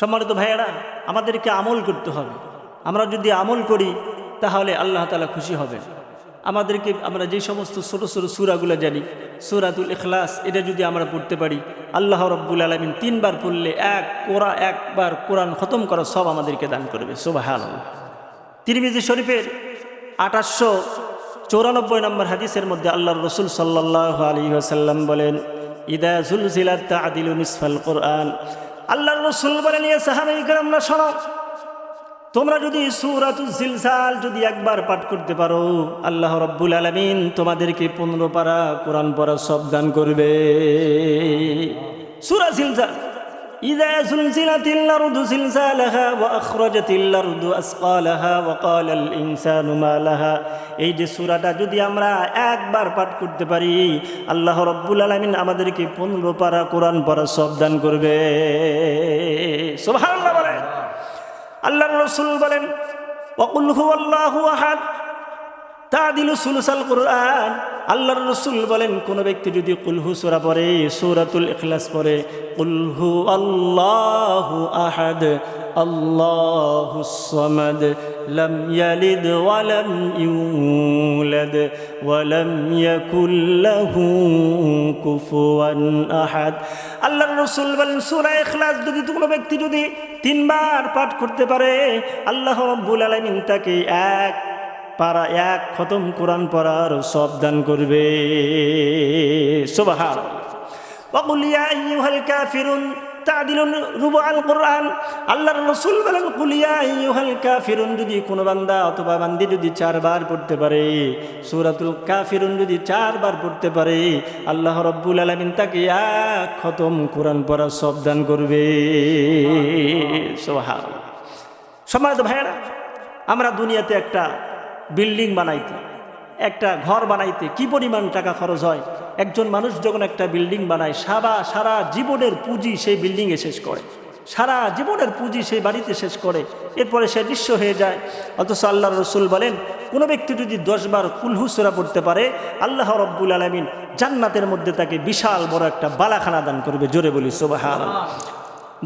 সম্মানিত ভাইয়েরা, আমাদেরকে আমল করতে হবে। আমরা যদি আমল করি, তাহলে আল্লাহ তালা খুশি হবেন। আমাদেরকে, আমরা যে সমস্ত ছোটো ছোটো সুরাগুলো জানি, সুরাতুল ইখলাস, এটা যদি আমরা পড়তে পারি, আল্লাহ রব্বুল আলমিন তিনবার পড়লে এক কোরআ একবার কোরআন খতম করা সব আমাদেরকে দান করবে। সোবাহাল তিরমিজি শরীফের আঠাশশো চৌরানব্বই নম্বর হাদিসের মধ্যে আল্লাহর রসুল সাল্লাহ আলী আসাল্লাম বলেন, ইদা জুলজিলাত আদিলু নিসফাল কোরআন। আল্লাহর রসুল বলে নিয়ে সাহাবাই আমরা শোনো, তোমরা যদি সুরাতু জিলসাল যদি একবার পাঠ করতে পারো, আল্লাহ রব্বুল আলমিন তোমাদেরকে পনেরো পারা কোরআন পড়া সব দান করবে। সুরা জিলসাল إذا زلزلت الأرض زلزالها وأخرجت الأرض أثقالها وقال الإنسان ما لها এই যে সুরাটা যদি আমরা একবার পাঠ করতে পারি আল্লাহ রব্বুল আলমিন আমাদেরকে পনেরো পারা কোরআন পড়া সব দান করবে সুবহানাল্লাহ বলেন আল্লাহর রসুল বলেন অকুল হু আল্লাহ আহাদ তা দিল সুলসাল কোরআন আল্লাহর রসুল বলেন কোন ব্যক্তি যদি কুলহু সুরা পড়ে সৌরাতুল ইখলাস পড়ে কুলহু আল্লাহু আহাদ আল্লাহু সামাদ لم يلد ولم يولد ولم يكن له كفوا احد আল্লাহর রাসূল বলেন সূরা ইখলাস যদি কোনো ব্যক্তি যদি তিনবার পাঠ করতে পারে আল্লাহ রাব্বুল আলামিন তাকে এক পারা এক খতম কোরআন পড়ার সব দান করবে সুবহান وقل يا أيها الكافرون তাদিলুন রুবু আল কোরআন আল্লাহর রসুল বলেন কুলিয়া ইউহাল কাফিরুন যদি কোনো বান্দা অথবা বান্দি যদি চারবার পড়তে পারে সুরাতুল কাফিরুন যদি চারবার পড়তে পারে আল্লাহ রব্বুল আলমিন তাকে এক খতম কোরআন পড়া সব দান করবে সোহার সমাজ ভাইয়েরা আমরা দুনিয়াতে একটা বিল্ডিং বানাইতে, একটা ঘর বানাইতে কি পরিমাণ টাকা খরচ হয়? একজন মানুষ যখন একটা বিল্ডিং বানায় সারা সারা জীবনের পুঁজি সেই বিল্ডিংয়ে শেষ করে। সারা জীবনের পুঁজি সেই বাড়িতে শেষ করে। এরপরে সে নিঃস্ব হয়ে যায়। অথচ আল্লাহ রসুল বলেন, কোনো ব্যক্তি যদি দশবার কুলহুসরা পড়তে পারে, আল্লাহ রব্বুল আলমিন জান্নাতের মধ্যে তাকে বিশাল বড় একটা বালাখানা দান করবে। জোরে বলি সোবাহ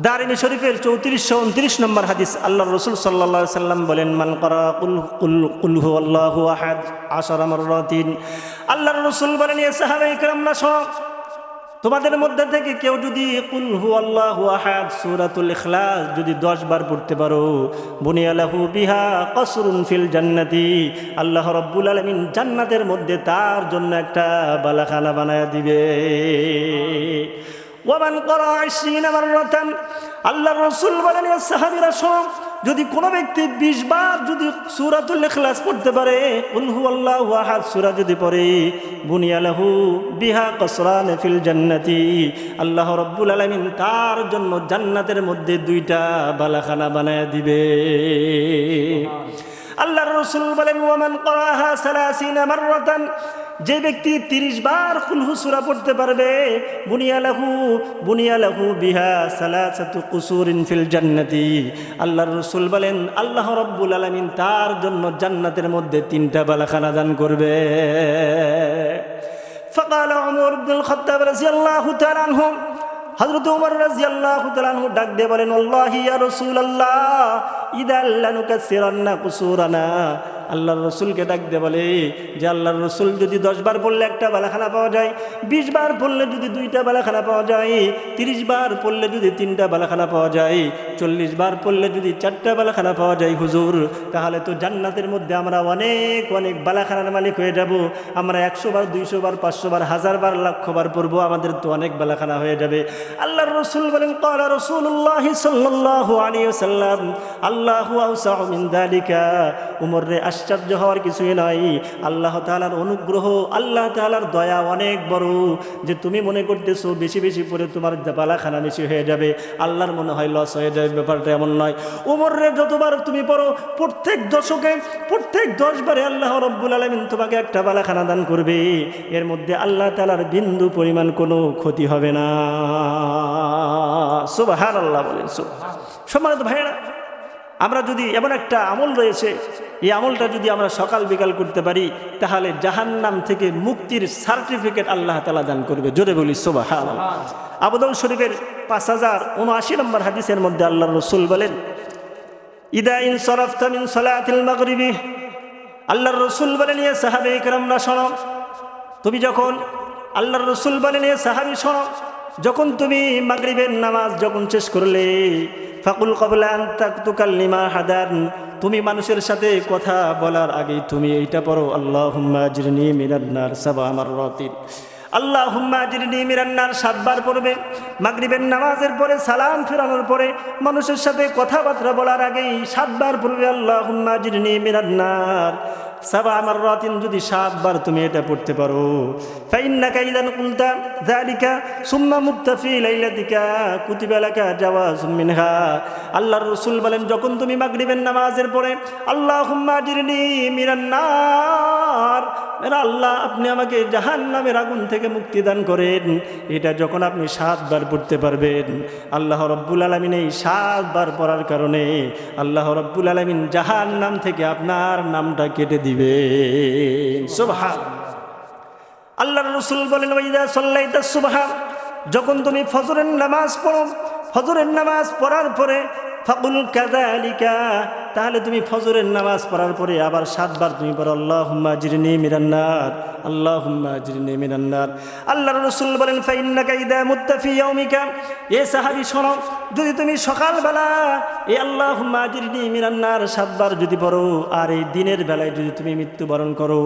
দারিনী শরীফের চৌত্রিশশো উনত্রিশ নম্বর হাদিস আল্লাহ রসুল সাল্লা সাল্লাম বলেন, মান করা কুল কুল কুলহু আল্লাহু আহাদ আশর আমরিন আল্লাহর রসুল বলেন, এ সাহাবে ইকরাম না সব, তোমাদের মধ্যে থেকে কেউ যদি কুলহু আল্লাহু আহাদ, সুরাতুল ইখলাস যদি দশ বার পড়তে পারো বুনিয়ালাহু বিহা কসরুন ফিল জান্নাতি। আল্লাহ রব্বুল আলমিন জান্নাতের মধ্যে তার জন্য একটা বালাখানা বানায় দিবে। ওয়ামান করা আইসিন আমার রতান। আল্লাহর রসুল বলেন সাহাবিরা সব যদি কোনো ব্যক্তি বিশ বার যদি সুরাতুল ইখলাস পড়তে পারে উলহু আল্লাহ ওয়াহাদ সুরা যদি পড়ে বুনিয়ালাহু বিহা কসরান ফিল জান্নাতি। আল্লাহ রব্বুল আলমিন তার জন্য জান্নাতের মধ্যে দুইটা বালাখানা বানায় দিবে। আল্লাহর রসুল বলেন ওয়ামান করাহা সালাসিনা মাররাতান। যে ব্যক্তি তিরিশ বার কুলহু সুরা পড়তে পারবে বুনিয়ালাহু বুনিয়ালাহু বিহা সালাসাতু কুসুরিন ফিল জান্নাতি আল্লাহর রসুল বলেন আল্লাহ রব্বুল আলামিন তার জন্য জান্নাতের মধ্যে তিনটা বালাখানা দান করবে فقال عمر بن الخطاب رضي الله تعالى عنه হজরত উমর রাজি আল্লাহ তালানহু ডাক দিয়ে বলেন আল্লাহ ইয়া রসুল আল্লাহ ইদা আল্লাহ নুকাসিরান্না কুসুরানা আল্লাহর রসুলকে ডাক দিয়ে বলে, যে আল্লাহর রসুল যদি দশ বার পড়লে একটা বালাখানা পাওয়া যায় বিশ বার পড়লে যদি দুইটা বালাখানা পাওয়া যায় তিরিশ বার পড়লে যদি তিনটা বালাখানা পাওয়া যায় চল্লিশ বার পড়লে যদি চারটা বালাখানা পাওয়া যায়, হুজুর, তাহলে তো জান্নাতের মধ্যে আমরা অনেক অনেক বালাখানার মালিক হয়ে যাব। আমরা একশো বার দুইশো বার পাঁচশো বার হাজার বার লক্ষ বার পড়ব, আমাদের তো অনেক বালাখানা হয়ে যাবে। আল্লাহর রসুল বলেন কলা রসুল্লাহ সাল্লাহ আল্লাহ উমর রে আশ্চর্য হওয়ার কিছুই নাই। আল্লাহ তালার অনুগ্রহ, আল্লাহ তালার দয়া অনেক বড়। যে তুমি মনে করতেছো বেশি বেশি পরে তোমার বালাখানা বেশি হয়ে যাবে, আল্লাহর মনে হয় লস হয়ে যাবে, ব্যাপারটা এমন নয়। উমরের যতবার তুমি পড়ো, প্রত্যেক দশকে, প্রত্যেক দশবারে আল্লাহ রব্বুল আলমিন তোমাকে একটা বালাখানা দান করবে। এর মধ্যে আল্লাহ তালার বিন্দু পরিমাণ কোনো ক্ষতি হবে না। সুবাহান আল্লাহ বলেন সম্মানিত ভাইয়েরা আমরা যদি এমন একটা আমল রয়েছে, এই আমলটা যদি আমরা সকাল বিকাল করতে পারি, তাহলে জাহান্নাম থেকে মুক্তির সার্টিফিকেট আল্লাহ তালা দান করবে। জোরে বলি সোবাহ আবুদল শরীফের পাঁচ হাজার উনআশি নম্বর হাদিসের মধ্যে আল্লাহ রসুল বলেন, ইদা ইন সরফতা মিন সলাতিল মাগরিবি। আল্লাহর রসুল বলেন ইয়ে সাহাবে ইকরামরা শোনো। তুমি যখন আল্লাহর রসুল বলেন ইয়ে সাহাবি শোনো, যখন তুমি মাগরিবের নামাজ যখন শেষ করলে ফাকুল কবলা তুকাল্লিমা হাদান। তুমি মানুষের সাথে কথা বলার আগেই তুমি এইটা পড়ো আল্লাহ হুম্মা জিরনি মিনান্নার সাবা আমার রতিন আল্লাহ হুম্মা জিরনি মিরান্নার সাতবার পড়বে, মাগরিবের নামাজের পরে, সালাম ফেরানোর পরে, মানুষের সাথে কথাবার্তা বলার আগেই সাতবার পড়বে আল্লাহ হুম্মা জিরনি মিরান্নার সাবা আমার রাতিন যদি সাতবার তুমি এটা পড়তে পারো। ফাইন্নাকা ইদান কুলতা যালিকা সুম্মা মুত্তাফি লাইলাতিকা কুতিবেলাকা জাওয়াজুম মিনহা। আল্লাহর রসুল বলেন, যখন তুমি মাগরিবের নামাজের পরে আল্লাহ জিরনি মিরান্নার এরা আল্লাহ, আপনি আমাকে জাহান নামের আগুন থেকে মুক্তি দান করেন। এটা যখন আপনি সাতবার পড়তে পারবেন। আল্লাহ রব্বুল আলমিন এই সাতবার পড়ার কারণে আল্লাহ রব্বুল আলমিন জাহান নাম থেকে আপনার নামটা কেটে দিবে সুবহান। আল্লাহ রসুল বলেন ওইদা সল্লাইতা সুবহান যখন তুমি ফজরের নামাজ পড়ো, ফজরের নামাজ পড়ার পরে ফাকুল কাদালিকা তাহলে তুমি ফজরের নামাজ পড়ার পরে আবার সাতবার তুমি পড়ো আল্লাহ হুম্মা জিরিনি মিরান্নার আল্লাহ হুম্মা জিরিনি মিরান্নার আল্লাহ রসুল বলেন ফাইন্না কাইদা মুত্তাফি ইয়াউমিকা। এ সাহাবি, শোনো, যদি তুমি সকালবেলা, এ আল্লাহ হুম্মা জিরনি মিরান্নার সাতবার যদি পড়ো, আর এই দিনের বেলায় যদি তুমি মৃত্যুবরণ করো।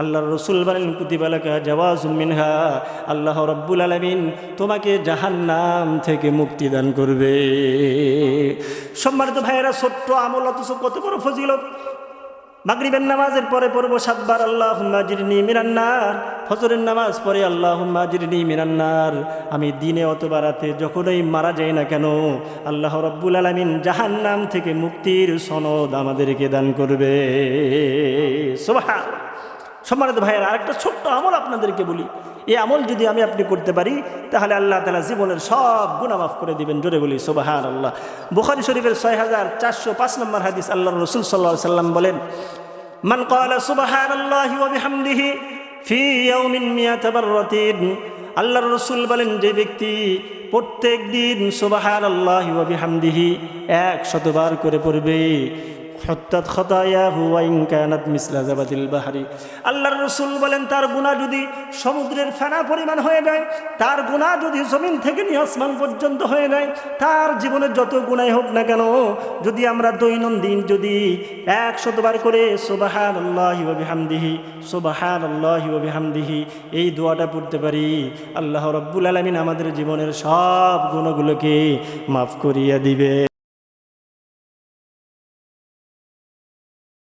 আল্লাহ রসুল বলেন, কুতিবালাকা জওয়াজুম মিনহা। আল্লাহ রব্বুল আলমিন তোমাকে জাহান্নাম থেকে মুক্তি দান করবে। সম্মানিত ভাইয়েরা, ছোট্ট আমল অথচ কত বড় ফজিলত। মাগরিবের নামাজের পরে পড়ব সাতবার আল্লাহ মাজিরনি মিরান্নার ফজরের নামাজ পরে আল্লাহ মাজিরনি মিরান্নার আমি দিনে অথবা রাতে যখনই মারা যাই না কেন, আল্লাহ রব্বুল আলমিন জাহান নাম থেকে মুক্তির সনদ আমাদেরকে দান করবে। সোভা সম্মানিত ভাইয়ের, আরেকটা ছোট্ট আমল আপনাদেরকে বলি। এই আমল যদি আমি আপনি করতে পারি, তাহলে আল্লাহ তালা জীবনের সব গুণা মাফ করে দিবেন, জোরে বলি সোবাহান আল্লাহ বুখারি শরীফের ছয় হাজার চারশো পাঁচ নম্বর হাদিস আল্লাহ রসুল সাল্লাহ সাল্লাম বলেন, মান কলা সুবাহান আল্লাহি ওবিহামদিহি ফি ইয়াউমিন মিয়াত বাররাতিন আল্লাহর রসুল বলেন, যে ব্যক্তি প্রত্যেক দিন সুবাহান আল্লাহি ওবিহামদিহি এক শতবার করে পড়বে হত্যাত খতায়াহু ওয়াইন কানাত মিসলা জাবাতিল বাহারি। আল্লাহর রসুল বলেন, তার গুনাহ যদি সমুদ্রের ফেনা পরিমাণ হয়ে যায়, তার গুনাহ যদি জমিন থেকে নিয়ে আসমান পর্যন্ত হয়ে যায়, তার জীবনে যত গুনাই হোক না কেন, যদি আমরা দৈনন্দিন যদি এক শতবার করে সোবাহান আল্লাহি হামদিহি সোবাহান আল্লাহি হামদিহি এই দোয়াটা পড়তে পারি, আল্লাহ রব্বুল আলমিন আমাদের জীবনের সব গুণগুলোকে মাফ করিয়া দিবে।